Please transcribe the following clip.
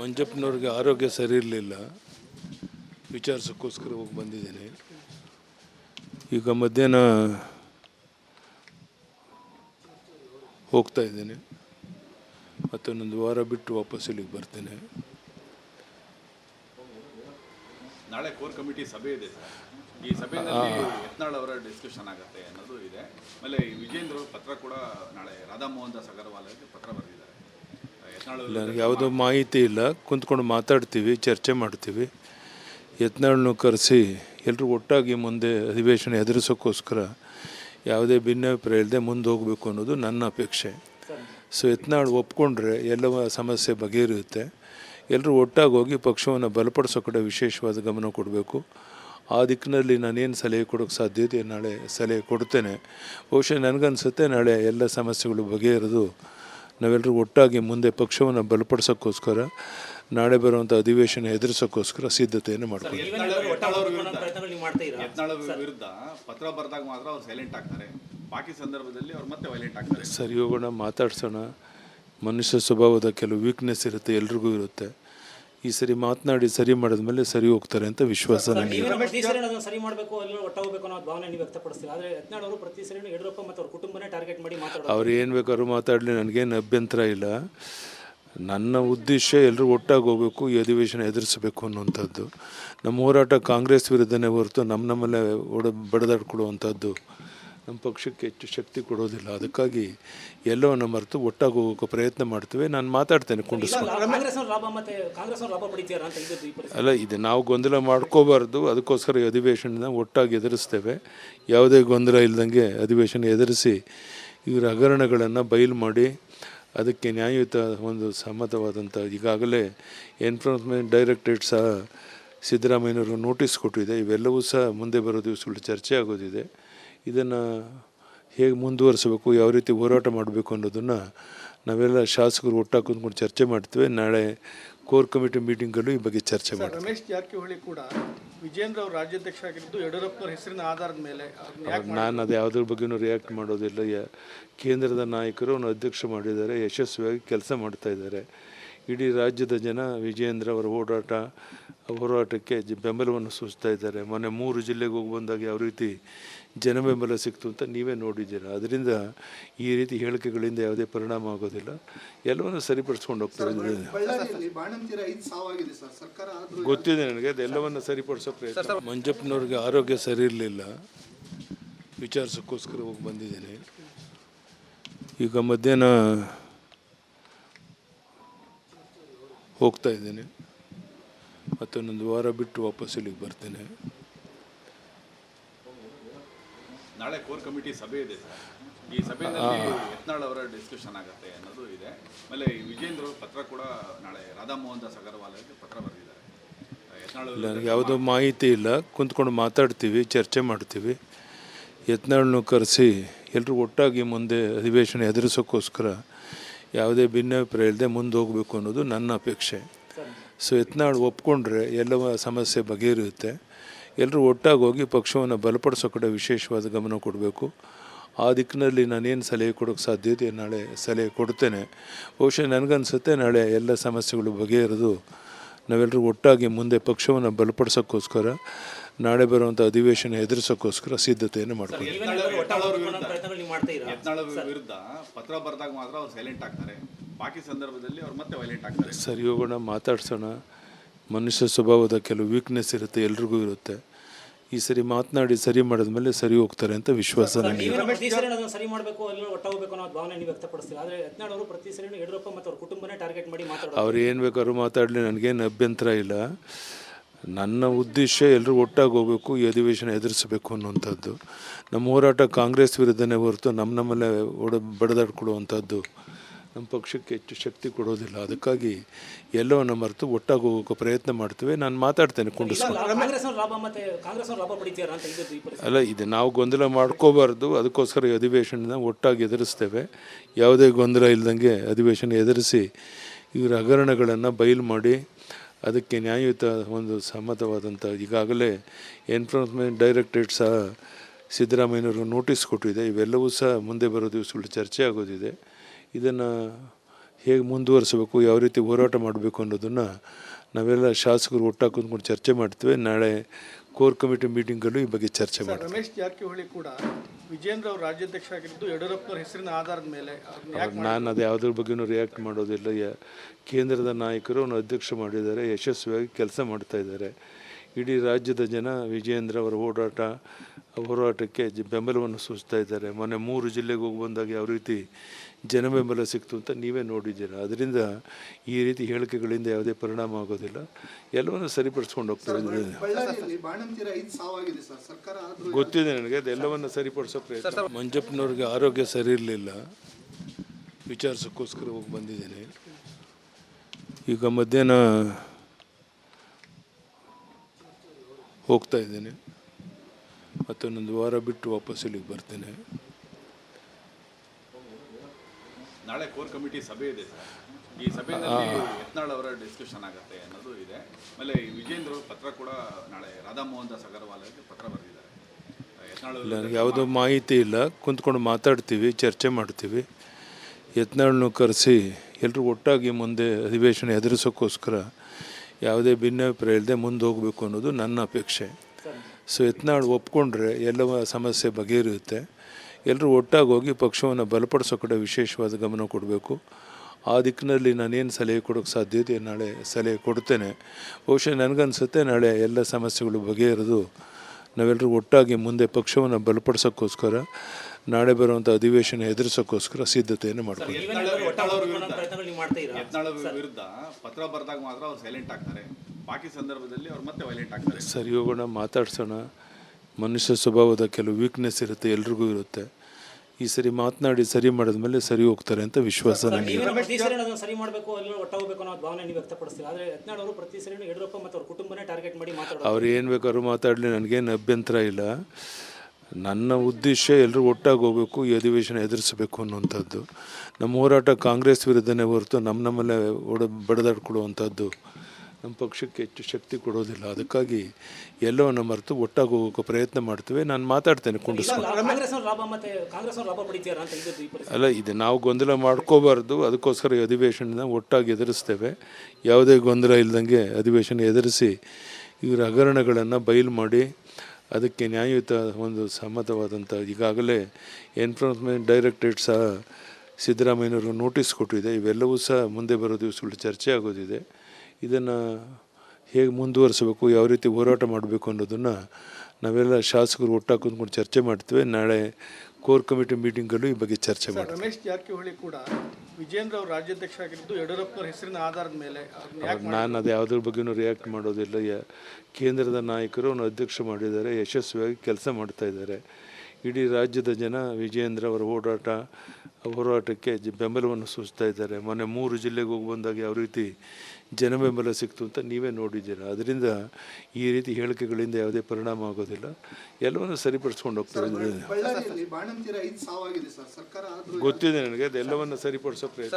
ಮಂಜಪ್ಪನವ್ರಿಗೆ ಆರೋಗ್ಯ ಸರಿ ಇರಲಿಲ್ಲ. ವಿಚಾರಿಸೋಕ್ಕೋಸ್ಕರ ಹೋಗಿ ಬಂದಿದ್ದೀನಿ. ಈಗ ಮಧ್ಯಾಹ್ನ ಹೋಗ್ತಾ ಇದ್ದೀನಿ. ಮತ್ತೊಂದೊಂದು ವಾರ ಬಿಟ್ಟು ವಾಪಸ್ ಇಲ್ಲಿಗೆ ಬರ್ತೇನೆ. ನಾಳೆ ಕೋರ್ ಕಮಿಟಿ ಸಭೆ ಇದೆ ಸರ್. ಈ ಸಭೆಯಲ್ಲಿ ಯತ್ನಾಳ್ ಅವರ ಡಿಸ್ಕಷನ್ ಆಗುತ್ತೆ ಅನ್ನೋದು ಇದೆ. ಆಮೇಲೆ ವಿಜೇಂದ್ರ ಪತ್ರ ಕೂಡ ನಾಳೆ ರಾಧಾಮೋಹನ್ ದಾಸ್ ಅಗರ್ವಾಲ್ ಪತ್ರ ನನಗೆ ಯಾವುದೋ ಮಾಹಿತಿ ಇಲ್ಲ. ಕುಂತ್ಕೊಂಡು ಮಾತಾಡ್ತೀವಿ, ಚರ್ಚೆ ಮಾಡ್ತೀವಿ. ಯತ್ನಾಳನ್ನು ಕರೆಸಿ ಎಲ್ಲರೂ ಒಟ್ಟಾಗಿ ಮುಂದೆ ಅಧಿವೇಶನ ಎದುರಿಸೋಕ್ಕೋಸ್ಕರ ಯಾವುದೇ ಭಿನ್ನಾಭಿಪ್ರಾಯ ಇಲ್ಲದೆ ಮುಂದೆ ಹೋಗಬೇಕು ಅನ್ನೋದು ನನ್ನ ಅಪೇಕ್ಷೆ. ಸೊ, ಯತ್ನಾಳ್ ಒಪ್ಕೊಂಡ್ರೆ ಎಲ್ಲ ಸಮಸ್ಯೆ ಬಗೆಹರಿಯುತ್ತೆ. ಎಲ್ಲರೂ ಒಟ್ಟಾಗಿ ಹೋಗಿ ಪಕ್ಷವನ್ನು ಬಲಪಡಿಸೋ ಕಡೆ ವಿಶೇಷವಾದ ಗಮನ ಕೊಡಬೇಕು. ಆ ದಿಕ್ಕಿನಲ್ಲಿ ನಾನೇನು ಸಲಹೆ ಕೊಡೋಕ್ಕೆ ಸಾಧ್ಯತೆ ನಾಳೆ ಸಲಹೆ ಕೊಡ್ತೇನೆ. ಬಹುಶಃ ನನಗನ್ಸುತ್ತೆ, ನಾಳೆ ಎಲ್ಲ ಸಮಸ್ಯೆಗಳು ಬಗೆಹರಿದು ನಾವೆಲ್ಲರೂ ಒಟ್ಟಾಗಿ ಮುಂದೆ ಪಕ್ಷವನ್ನು ಬಲಪಡಿಸೋಕ್ಕೋಸ್ಕರ ನಾಳೆ ಬರುವಂಥ ಅಧಿವೇಶನ ಎದುರಿಸೋಕ್ಕೋಸ್ಕರ ಸಿದ್ಧತೆಯನ್ನು ಮಾಡ್ತೀವಿ. ಯತ್ನಾಳ್ ಯತ್ನಾಳ್ ವಿರುದ್ಧ. ಪ್ರಯತ್ನಗಳು ನೀವು ಮಾಡ್ತಾ ಇದ್ದೀರಾ ವಿರುದ್ಧ ಪತ್ರ ಬರೆದಾಗ ಮಾತ್ರ ಅವ್ರು ಸೈಲೆಂಟ್ ಆಗ್ತಾರೆ. ಬಾಕಿ ಸಂದರ್ಭದಲ್ಲಿ ಅವ್ರು ಮತ್ತೆ ವೈಲೆಂಟ್ ಆಗ್ತಾರೆ. ಸರಿ ಹೋಗೋಣ ಮಾತಾಡ್ಸೋಣ. ಮನುಷ್ಯ ಸ್ವಭಾವದ ಕೆಲವು ವೀಕ್ನೆಸ್ ಇರುತ್ತೆ ಎಲ್ರಿಗೂ ಇರುತ್ತೆ. ಈ ಸರಿ ಮಾತನಾಡಿ ಸರಿ ಮಾಡಿದ್ಮೇಲೆ ಸರಿ ಹೋಗ್ತಾರೆ ಅಂತ ವಿಶ್ವಾಸ ನನಗೆ ಪ್ರತಿ ಸರಿ ಅದನ್ನು ಸರಿ ಮಾಡಬೇಕು ಎಲ್ಲರೂ ಒಟ್ಟ ಹೋಗ್ಬೇಕು ಅನ್ನೋ ಭಾವನೆ ನೀವು ವ್ಯಕ್ತಪಡಿಸ್ತೀರಾ? ಆದರೆ ಯತ್ನಾಳ್ ಅವರು ಪ್ರತಿ ಸರಿ ಯಡಿಯೂರಪ್ಪ ಮತ್ತು ಅವ್ರ ಕುಟುಂಬನೇ ಟಾರ್ಗೆಟ್ ಮಾಡಿ ಮಾತಾಡೋದು. ಅವ್ರು ಏನು ಬೇಕಾದ್ರೂ ಮಾತಾಡಲಿ ನನಗೇನು ಅಭ್ಯಂತರ ಇಲ್ಲ. ನನ್ನ ಉದ್ದೇಶ ಎಲ್ಲರೂ ಒಟ್ಟಾಗಿ ಹೋಗಬೇಕು ಈ ಅಧಿವೇಶನ ಎದುರಿಸಬೇಕು ಅನ್ನುವಂಥದ್ದು. ನಮ್ಮ ಹೋರಾಟ ಕಾಂಗ್ರೆಸ್ ವಿರುದ್ಧನೇ ಹೊರತು ನಮ್ಮ ನಮ್ಮಲ್ಲೇ ಒಡ ಬಡದಾಡ್ಕೊಳ್ಳುವಂಥದ್ದು. ನಮ್ಮ ಪಕ್ಷಕ್ಕೆ ಹೆಚ್ಚು ಶಕ್ತಿ ಕೊಡೋದಿಲ್ಲ. ಅದಕ್ಕಾಗಿ ಎಲ್ಲವನ್ನು ಮರೆತು ಒಟ್ಟಾಗಿ ಹೋಗೋಕೆ ಪ್ರಯತ್ನ ಮಾಡ್ತೇವೆ. ನಾನು ಮಾತಾಡ್ತೇನೆ ಕುಂಡಿಸ್ಕೊಂಡು ಅಲ್ಲ ಇದು ನಾವು ಗೊಂದಲ ಮಾಡ್ಕೋಬಾರ್ದು. ಅದಕ್ಕೋಸ್ಕರ ಈ ಅಧಿವೇಶನ ಒಟ್ಟಾಗಿ ಎದುರಿಸ್ತೇವೆ. ಯಾವುದೇ ಗೊಂದಲ ಇಲ್ದಂಗೆ ಅಧಿವೇಶನ ಎದುರಿಸಿ ಇವರ ಹಗರಣಗಳನ್ನು ಬಯಲು ಮಾಡಿ ಅದಕ್ಕೆ ನ್ಯಾಯಯುತ ಒಂದು ಸಮ್ಮತವಾದಂಥ ಈಗಾಗಲೇ ಎನ್ಫೋರ್ಸ್ಮೆಂಟ್ ಡೈರೆಕ್ಟರೇಟ್ ಸಹ ಸಿದ್ದರಾಮಯ್ಯನವರು ನೋಟಿಸ್ ಕೊಟ್ಟಿದೆ. ಇವೆಲ್ಲವೂ ಸಹ ಮುಂದೆ ಬರೋ ದಿವಸಗಳು ಚರ್ಚೆ ಆಗೋದಿದೆ. ಇದನ್ನು ಹೇಗೆ ಮುಂದುವರಿಸಬೇಕು ಯಾವ ರೀತಿ ಹೋರಾಟ ಮಾಡಬೇಕು ಅನ್ನೋದನ್ನು ನಾವೆಲ್ಲ ಶಾಸಕರು ಒಟ್ಟಾಗಿ ಕುಂತ್ಕೊಂಡು ಚರ್ಚೆ ಮಾಡ್ತೇವೆ. ನಾಳೆ ಕೋರ್ ಕಮಿಟಿ ಮೀಟಿಂಗಲ್ಲೂ ಈ ಬಗ್ಗೆ ಚರ್ಚೆ ಮಾಡಿ ಮಾಡ್ತೀವಿ. ರಮೇಶ್ ಜಾರಕಿಹೊಳಿ ಕೂಡ ವಿಜೇಂದ್ರ ಅವರು ರಾಜ್ಯಾಧ್ಯಕ್ಷ ಆಗಿದ್ದು ಯಡಿಯೂರಪ್ಪನವ್ರ ಹೆಸರಿನ ಆಧಾರದ ಮೇಲೆ ನಾನು ಅದು ಯಾವುದ್ರ ಬಗ್ಗೆನೂ ರಿಯಾಕ್ಟ್ ಮಾಡೋದಿಲ್ಲ. ಕೇಂದ್ರದ ನಾಯಕರು ಅವನು ಅಧ್ಯಕ್ಷ ಮಾಡಿದ್ದಾರೆ ಯಶಸ್ವಿಯಾಗಿ ಕೆಲಸ ಮಾಡ್ತಾ ಇದ್ದಾರೆ. ಇಡೀ ರಾಜ್ಯದ ಜನ ವಿಜೇಂದ್ರ ಅವರ ಓಡಾಟ ಹೋರಾಟಕ್ಕೆ ಬೆಂಬಲವನ್ನು ಸೂಚಿಸ್ತಾ ಇದ್ದಾರೆ. ಮೊನ್ನೆ ಮೂರು ಜಿಲ್ಲೆಗೆ ಹೋಗಿ ಬಂದಾಗ ಯಾವ ರೀತಿ ಜನ ಬೆಂಬಲ ಸಿಕ್ತು ಅಂತ ನೀವೇ ನೋಡಿದ್ದೀರ? ಅದರಿಂದ ಈ ರೀತಿ ಹೇಳಿಕೆಗಳಿಂದ ಯಾವುದೇ ಪರಿಣಾಮ ಆಗೋದಿಲ್ಲ. ಎಲ್ಲವನ್ನು ಸರಿಪಡಿಸ್ಕೊಂಡು ಹೋಗ್ತಾರೆ ಗೊತ್ತಿದೆ ನನಗೆ ಅದೆಲ್ಲವನ್ನು ಸರಿಪಡಿಸೋ ಪ್ರಯತ್ನ. ಮಂಜಪ್ಪನವ್ರಿಗೆ ಆರೋಗ್ಯ ಸರಿ ಇರಲಿಲ್ಲ. ವಿಚಾರಿಸೋಕ್ಕೋಸ್ಕರ ಹೋಗಿ ಬಂದಿದ್ದೀನಿ. ಈಗ ಮಧ್ಯಾಹ್ನ ಹೋಗ್ತಾ ಇದ್ದೀನಿ. ಮತ್ತೊಂದೊಂದು ವಾರ ಬಿಟ್ಟು ವಾಪಸ್ ಇಲ್ಲಿಗೆ ಬರ್ತೇನೆ. ನಾಳೆ ಕೋರ್ ಕಮಿಟಿ ಸಭೆ ಇದೆ ಸರ್. ಈ ಸಭೆಯಲ್ಲಿ ಯತ್ನಾಳ್ ಅವರ ಡಿಸ್ಕಷನ್ ಆಗುತ್ತೆ ಅನ್ನೋದು ಇದೆ. ಆಮೇಲೆ ವಿಜೇಂದ್ರ ಅವರು ಪತ್ರ ಕೂಡ ನಾಳೆ ರಾಧಾಮೋಹನ್ ದಾಸ್ ಅಗರ್ವಾಲ್ ಅವರಿಗೆ ಪತ್ರ ಬರೆದಿದ್ದಾರೆ. ಯತ್ನಾಳ್ ನನಗೆ ಯಾವುದೋ ಮಾಹಿತಿ ಇಲ್ಲ. ಕುಂತ್ಕೊಂಡು ಮಾತಾಡ್ತೀವಿ ಚರ್ಚೆ ಮಾಡ್ತೀವಿ. ಯತ್ನಾಳನ್ನು ಕರೆಸಿ ಎಲ್ಲರೂ ಒಟ್ಟಾಗಿ ಮುಂದೆ ಅಧಿವೇಶನ ಎದುರಿಸೋಕ್ಕೋಸ್ಕರ ಯಾವುದೇ ಭಿನ್ನಾಭಿಪ್ರಾಯ ಇಲ್ಲದೆ ಮುಂದೆ ಹೋಗಬೇಕು ಅನ್ನೋದು ನನ್ನ ಅಪೇಕ್ಷೆ. ಸೊ ಯತ್ನಾಳ್ ಒಪ್ಕೊಂಡ್ರೆ ಎಲ್ಲ ಸಮಸ್ಯೆ ಬಗೆಹರಿಯುತ್ತೆ. ಎಲ್ಲರೂ ಒಟ್ಟಾಗಿ ಹೋಗಿ ಪಕ್ಷವನ್ನು ಬಲಪಡಿಸೋ ಕಡೆ ವಿಶೇಷವಾದ ಗಮನ ಕೊಡಬೇಕು. ಆ ದಿಕ್ಕಿನಲ್ಲಿ ನಾನೇನು ಸಲಹೆ ಕೊಡೋಕ್ಕೆ ಸಾಧ್ಯತೆ ನಾಳೆ ಸಲಹೆ ಕೊಡ್ತೇನೆ. ಬಹುಶಃ ನನಗನ್ಸುತ್ತೆ ನಾಳೆ ಎಲ್ಲ ಸಮಸ್ಯೆಗಳು ಬಗೆಹರಿದು ನಾವೆಲ್ಲರೂ ಒಟ್ಟಾಗಿ ಮುಂದೆ ಪಕ್ಷವನ್ನು ಬಲಪಡಿಸೋಕ್ಕೋಸ್ಕರ ನಾಳೆ ಬರುವಂಥ ಅಧಿವೇಶನ ಎದುರಿಸೋಕ್ಕೋಸ್ಕರ ಸಿದ್ಧತೆಯನ್ನು ಮಾಡ್ತೀವಿ ವಿರುದ್ಧ ಪತ್ರ ಬರೆದಾಗ ಮಾತ್ರ ಅವ್ರು ಸೈಲೆಂಟ್ ಆಗ್ತಾರೆ. ಬಾಕಿ ಸಂದರ್ಭದಲ್ಲಿ ಅವ್ರು ಮತ್ತೆ ವೈಲೆಂಟ್ ಆಗ್ತಾರೆ. ಸರಿ ಹೋಗೋಣ ಮಾತಾಡ್ಸೋಣ. ಮನುಷ್ಯ ಸ್ವಭಾವದ ಕೆಲವು ವೀಕ್ನೆಸ್ ಇರುತ್ತೆ ಎಲ್ರಿಗೂ ಇರುತ್ತೆ. ಈ ಸರಿ ಮಾತನಾಡಿ ಸರಿ ಮಾಡಿದ್ಮೇಲೆ ಸರಿ ಹೋಗ್ತಾರೆ ಅಂತ ವಿಶ್ವಾಸ ನನಗೆ ಸರಿ ಮಾಡಬೇಕು ಎಲ್ಲರೂ ಒಟ್ಟಾಗಬೇಕು ಅನ್ನೋ ಭಾವನೆ ನೀವು ವ್ಯಕ್ತಪಡಿಸ್ತೀವಿ ಆದರೆ ಯತ್ನಾಳ್ ಅವರು ಪ್ರತಿ ಸರಿ ಯಡಿಯೂರಪ್ಪ ಮತ್ತು ಅವ್ರ ಕುಟುಂಬನೇ ಟಾರ್ಗೆಟ್ ಮಾಡಿ ಮಾತಾಡೋದು. ಅವ್ರು ಏನು ಬೇಕಾದ್ರೂ ಮಾತಾಡಲಿ ನನಗೇನು ಅಭ್ಯಂತರ ಇಲ್ಲ. ನನ್ನ ಉದ್ದೇಶ ಎಲ್ಲರೂ ಒಟ್ಟಾಗಿ ಹೋಗಬೇಕು ಈ ಅಧಿವೇಶನ ಎದುರಿಸಬೇಕು ಅನ್ನುವಂಥದ್ದು. ನಮ್ಮ ಹೋರಾಟ ಕಾಂಗ್ರೆಸ್ ವಿರುದ್ಧನೇ ಹೊರತು ನಮ್ಮ ನಮ್ಮಲ್ಲೇ ಒಡ ಬಡದಾಡ್ಕೊಳ್ಳುವಂಥದ್ದು. ನಮ್ಮ ಪಕ್ಷಕ್ಕೆ ಹೆಚ್ಚು ಶಕ್ತಿ ಕೊಡೋದಿಲ್ಲ. ಅದಕ್ಕಾಗಿ ಎಲ್ಲವನ್ನು ಮರೆತು ಒಟ್ಟಾಗಿ ಹೋಗೋಕೆ ಪ್ರಯತ್ನ ಮಾಡ್ತೇವೆ. ನಾನು ಮಾತಾಡ್ತೇನೆ ಕುಂಡಿಸ್ಕೊಂಡು ಅಲ್ಲ ಇದು ನಾವು ಗೊಂದಲ ಮಾಡ್ಕೋಬಾರ್ದು. ಅದಕ್ಕೋಸ್ಕರ ಈ ಅಧಿವೇಶನ ಒಟ್ಟಾಗಿ ಎದುರಿಸ್ತೇವೆ. ಯಾವುದೇ ಗೊಂದಲ ಇಲ್ದಂಗೆ ಅಧಿವೇಶನ ಎದುರಿಸಿ ಇವರ ಹಗರಣಗಳನ್ನು ಬಯಲು ಮಾಡಿ ಅದಕ್ಕೆ ನ್ಯಾಯಯುತ ಒಂದು ಸಮ್ಮತವಾದಂಥ ಈಗಾಗಲೇ ಎನ್ಫೋರ್ಸ್ಮೆಂಟ್ ಡೈರೆಕ್ಟರೇಟ್ ಸಹ ಸಿದ್ದರಾಮಯ್ಯನವರು ನೋಟಿಸ್ ಕೊಟ್ಟಿದೆ. ಇವೆಲ್ಲವೂ ಸಹ ಮುಂದೆ ಬರೋ ದಿವಸಗಳು ಚರ್ಚೆ ಆಗೋದಿದೆ ಇದನ್ನು ಹೇಗೆ ಮುಂದುವರಿಸಬೇಕು ಯಾವ ರೀತಿ ಹೋರಾಟ ಮಾಡಬೇಕು ಅನ್ನೋದನ್ನು ನಾವೆಲ್ಲ ಶಾಸಕರು ಒಟ್ಟಾಗಿ ಕುಂತ್ಕೊಂಡು ಚರ್ಚೆ ಮಾಡ್ತೇವೆ. ನಾಳೆ ಕೋರ್ ಕಮಿಟಿ ಮೀಟಿಂಗಲ್ಲೂ ಈ ಬಗ್ಗೆ ಚರ್ಚೆ ಮಾಡಿ ಮಾಡ್ತೀವಿ. ರಮೇಶ್ ಜಾರಕಿಹೊಳಿ ಕೂಡ ವಿಜೇಂದ್ರ ಅವರು ರಾಜ್ಯಾಧ್ಯಕ್ಷ ಆಗಿದ್ದು ಯಡಿಯೂರಪ್ಪನವ್ರ ಹೆಸರಿನ ಆಧಾರದ ಮೇಲೆ ನಾನು ಅದು ಯಾವುದ್ರ ಬಗ್ಗೆನೂ ರಿಯಾಕ್ಟ್ ಮಾಡೋದಿಲ್ಲ. ಕೇಂದ್ರದ ನಾಯಕರು ಅವನು ಅಧ್ಯಕ್ಷ ಮಾಡಿದ್ದಾರೆ ಯಶಸ್ವಿಯಾಗಿ ಕೆಲಸ ಮಾಡ್ತಾ ಇದ್ದಾರೆ. ಇಡೀ ರಾಜ್ಯದ ಜನ ವಿಜಯೇಂದ್ರ ಅವರ ಓಡಾಟ ಹೋರಾಟಕ್ಕೆ ಜ- ಬೆಂಬಲವನ್ನು ಸೂಚಿಸ್ತಾ ಇದ್ದಾರೆ. ಮೊನ್ನೆ ಮೂರು ಜಿಲ್ಲೆಗೆ ಹೋಗಿ ಬಂದಾಗ ಯಾವ ರೀತಿ ಜನ ಬೆಂಬಲ ಸಿಕ್ತು ಅಂತ ನೀವೇ ನೋಡಿದ್ದೀರ? ಅದರಿಂದ ಈ ರೀತಿ ಹೇಳಿಕೆಗಳಿಂದ ಯಾವುದೇ ಪರಿಣಾಮ ಆಗೋದಿಲ್ಲ. ಎಲ್ಲವನ್ನು ಸರಿಪಡಿಸ್ಕೊಂಡು ಹೋಗ್ತಾ ಇದ್ದಾರೆ ಬಳ್ಳಾರಿಯಲ್ಲಿ ಬಾಣಂತಿಯರ ಐದು ಸಾವಾಗಿದೆ ಸರ್. ಸರ್ಕಾರ ಗೊತ್ತಿದೆ ನನಗೆ ಅದೆಲ್ಲವನ್ನು ಸರಿಪಡಿಸೋ ಪ್ರಯತ್ನ. ಮಂಜಪ್ಪನವ್ರಿಗೆ ಆರೋಗ್ಯ ಸರಿ ಇರಲಿಲ್ಲ. ವಿಚಾರಿಸೋಕ್ಕೋಸ್ಕರ ಹೋಗಿ ಬಂದಿದ್ದೇನೆ. ಈಗ ಮಧ್ಯಾಹ್ನ ಹೋಗ್ತಾ ಇದ್ದೇನೆ. ಮತ್ತೊಂದೊಂದು ವಾರ ಬಿಟ್ಟು ವಾಪಸ್ ಇಲ್ಲಿಗೆ ಬರ್ತೇನೆ. ನಾಳೆ ಕೋರ್ ಕಮಿಟಿ ಸಭೆ ಇದೆ ಸರ್. ಈ ಸಭೆಯಲ್ಲಿ ಯತ್ನಾಳ್ ಅವರ ಡಿಸ್ಕಷನ್ ಆಗುತ್ತೆ ಅನ್ನೋದು ಇದೆ. ಆಮೇಲೆ ವಿಜೇಂದ್ರ ಪತ್ರ ಕೂಡ ನಾಳೆ ರಾಧಾಮೋಹನ್ ದಾಸ್ ಅಗರ್ವಾಲ್ ಪತ್ರ ಬರೆದಿದ್ದಾರೆ. ನನಗೆ ಯಾವುದೋ ಮಾಹಿತಿ ಇಲ್ಲ. ಕುಂತ್ಕೊಂಡು ಮಾತಾಡ್ತೀವಿ ಚರ್ಚೆ ಮಾಡ್ತೀವಿ. ಯತ್ನಾಳ್ನು ಕರೆಸಿ ಎಲ್ಲರೂ ಒಟ್ಟಾಗಿ ಮುಂದೆ ಅಧಿವೇಶನ ಎದುರಿಸೋಕ್ಕೋಸ್ಕರ ಯಾವುದೇ ಭಿನ್ನಾಭಿಪ್ರಾಯ ಇಲ್ಲದೆ ಮುಂದೆ ಹೋಗಬೇಕು ಅನ್ನೋದು ನನ್ನ ಅಪೇಕ್ಷೆ. ಸೊ ಯತ್ನಾಳ್ ಒಪ್ಕೊಂಡ್ರೆ ಎಲ್ಲ ಸಮಸ್ಯೆ ಬಗೆಹರಿಯುತ್ತೆ. ಎಲ್ಲರೂ ಒಟ್ಟಾಗಿ ಹೋಗಿ ಪಕ್ಷವನ್ನು ಬಲಪಡಿಸೋ ಕಡೆ ವಿಶೇಷವಾದ ಗಮನ ಕೊಡಬೇಕು. ಆ ದಿಕ್ಕಿನಲ್ಲಿ ನಾನೇನು ಸಲಹೆ ಕೊಡೋಕ್ಕೆ ಸಾಧ್ಯತೆ ನಾಳೆ ಸಲಹೆ ಕೊಡ್ತೇನೆ. ಬಹುಶಃ ನನಗನ್ಸುತ್ತೆ ನಾಳೆ ಎಲ್ಲ ಸಮಸ್ಯೆಗಳು ಬಗೆಹರಿದು ನಾವೆಲ್ಲರೂ ಒಟ್ಟಾಗಿ ಮುಂದೆ ಪಕ್ಷವನ್ನು ಬಲಪಡಿಸೋಕ್ಕೋಸ್ಕರ, ನಾಳೆ ಬರುವಂಥ ಅಧಿವೇಶನ ಎದುರಿಸೋಕ್ಕೋಸ್ಕರ ಸಿದ್ಧತೆಯನ್ನು ಮಾಡ್ತೀವಿ ಮಾಡ್ತಾ ಯತ್ನಾಳ್ ವಿರುದ್ಧ ಪತ್ರ ಬರೆದಾಗ ಮಾತ್ರ ಅವ್ರು ಸೈಲೆಂಟ್ ಆಗ್ತಾರೆ. ಬಾಕಿ ಸಂದರ್ಭದಲ್ಲಿ ಅವ್ರು ಮತ್ತೆ ವೈಲೆಂಟ್ ಆಗ್ತಾರೆ. ಸರಿ ಹೋಗೋಣ ಮಾತಾಡ್ಸೋಣ. ಮನುಷ್ಯ ಸ್ವಭಾವದ ಕೆಲವು ವೀಕ್ನೆಸ್ ಇರುತ್ತೆ ಎಲ್ರಿಗೂ ಇರುತ್ತೆ. ಈ ಸರಿ ಮಾತನಾಡಿ ಸರಿ ಮಾಡಿದ್ಮೇಲೆ ಸರಿ ಹೋಗ್ತಾರೆ ಅಂತ ವಿಶ್ವಾಸ ನನಗೆ ಸರಿ ಮಾಡಬೇಕು ಹೋಗಬೇಕು ಅನ್ನೋ ಭಾವನೆ ನೀವು ವ್ಯಕ್ತಪಡಿಸ್ತೀರಾ? ಆದರೆ ಯತ್ನಾಳ್ ಅವರು ಪ್ರತಿ ಸರಿ ಯಡಿಯೂರಪ್ಪ ಮತ್ತು ಅವ್ರ ಕುಟುಂಬನೇ ಟಾರ್ಗೆಟ್ ಮಾಡಿ ಮಾತಾಡೋದು. ಅವ್ರು ಏನು ಬೇಕಾದ್ರೂ ಮಾತಾಡಲಿ ನನಗೇನು ಅಭ್ಯಂತರ ಇಲ್ಲ. ನನ್ನ ಉದ್ದೇಶ ಎಲ್ಲರೂ ಒಟ್ಟಾಗಿ ಹೋಗಬೇಕು ಈ ಅಧಿವೇಶನ ಎದುರಿಸಬೇಕು ಅನ್ನುವಂಥದ್ದು. ನಮ್ಮ ಹೋರಾಟ ಕಾಂಗ್ರೆಸ್ ವಿರುದ್ಧನೇ ಹೊರತು ನಮ್ಮ ನಮ್ಮಲ್ಲೇ ಒಡ ಬಡದಾಡ್ಕೊಳ್ಳುವಂಥದ್ದು ನಮ್ಮ ಪಕ್ಷಕ್ಕೆ ಹೆಚ್ಚು ಶಕ್ತಿ ಕೊಡೋದಿಲ್ಲ. ಅದಕ್ಕಾಗಿ ಎಲ್ಲವನ್ನು ಮರೆತು ಒಟ್ಟಾಗಿ ಹೋಗೋಕೆ ಪ್ರಯತ್ನ ಮಾಡ್ತೇವೆ. ನಾನು ಮಾತಾಡ್ತೇನೆ ಕುಂಡಿಸ್ಕೊಂಡು ಅಲ್ಲ ಇದು ನಾವು ಗೊಂದಲ ಮಾಡ್ಕೋಬಾರ್ದು. ಅದಕ್ಕೋಸ್ಕರ ಈ ಅಧಿವೇಶನ ಒಟ್ಟಾಗಿ ಎದುರಿಸ್ತೇವೆ. ಯಾವುದೇ ಗೊಂದಲ ಇಲ್ದಂಗೆ ಅಧಿವೇಶನ ಎದುರಿಸಿ ಇವರ ಹಗರಣಗಳನ್ನು ಬಯಲು ಮಾಡಿ ಅದಕ್ಕೆ ನ್ಯಾಯಯುತ ಒಂದು ಸಮ್ಮತವಾದಂಥ ಈಗಾಗಲೇ ಎನ್ಫೋರ್ಸ್ಮೆಂಟ್ ಡೈರೆಕ್ಟರೇಟ್ ಸಹ ಸಿದ್ದರಾಮಯ್ಯನವ್ರಿಗೆ ನೋಟಿಸ್ ಕೊಟ್ಟಿದೆ. ಇವೆಲ್ಲವೂ ಸಹ ಮುಂದೆ ಬರೋ ದಿವಸಗಳು ಚರ್ಚೆ ಆಗೋದಿದೆ. ಇದನ್ನು ಹೇಗೆ ಮುಂದುವರಿಸಬೇಕು ಯಾವ ರೀತಿ ಹೋರಾಟ ಮಾಡಬೇಕು ಅನ್ನೋದನ್ನು ನಾವೆಲ್ಲ ಶಾಸಕರು ಒಟ್ಟಾಗಿ ಕುಂತ್ಕೊಂಡು ಚರ್ಚೆ ಮಾಡ್ತೇವೆ. ನಾಳೆ ಕೋರ್ ಕಮಿಟಿ ಮೀಟಿಂಗಲ್ಲೂ ಈ ಬಗ್ಗೆ ಚರ್ಚೆ ಮಾಡ್ತೀವಿ. ರಮೇಶ್ ಜಾರಕಿಹೊಳಿ ಕೂಡ ವಿಜೇಂದ್ರ ಅವರು ರಾಜ್ಯಾಧ್ಯಕ್ಷ ಆಗಿದ್ದು ಯಡಿಯೂರಪ್ಪನವ್ರ ಹೆಸರಿನ ಆಧಾರದ ಮೇಲೆ. ನಾನು ಅದು ಯಾವುದ್ರ ಬಗ್ಗೆನೂ ರಿಯಾಕ್ಟ್ ಮಾಡೋದಿಲ್ಲ. ಕೇಂದ್ರದ ನಾಯಕರು ಅಧ್ಯಕ್ಷ ಮಾಡಿದ್ದಾರೆ. ಯಶಸ್ವಿಯಾಗಿ ಕೆಲಸ ಮಾಡ್ತಾ ಇದ್ದಾರೆ. ಇಡೀ ರಾಜ್ಯದ ಜನ ವಿಜಯೇಂದ್ರ ಅವರ ಓಡಾಟ ಹೋರಾಟಕ್ಕೆ ಜ- ಬೆಂಬಲವನ್ನು ಸೂಚಿಸ್ತಾ ಇದ್ದಾರೆ. ಮೊನ್ನೆ ಮೂರು ಜಿಲ್ಲೆಗೆ ಹೋಗಿ ಬಂದಾಗ ಯಾವ ರೀತಿ ಜನ ಬೆಂಬಲ ಸಿಕ್ತು ಅಂತ ನೀವೇ ನೋಡಿದ್ದೀರ? ಅದರಿಂದ ಈ ರೀತಿ ಹೇಳಿಕೆಗಳಿಂದ ಯಾವುದೇ ಪರಿಣಾಮ ಆಗೋದಿಲ್ಲ. ಎಲ್ಲವನ್ನು ಸರಿಪಡಿಸ್ಕೊಂಡು ಹೋಗ್ತಾ ಇದ್ದಾರೆ ಗೊತ್ತಿದೆ ನನಗೆ ಅದೆಲ್ಲವನ್ನು ಸರಿಪಡಿಸೋ ಪ್ರಯತ್ನ.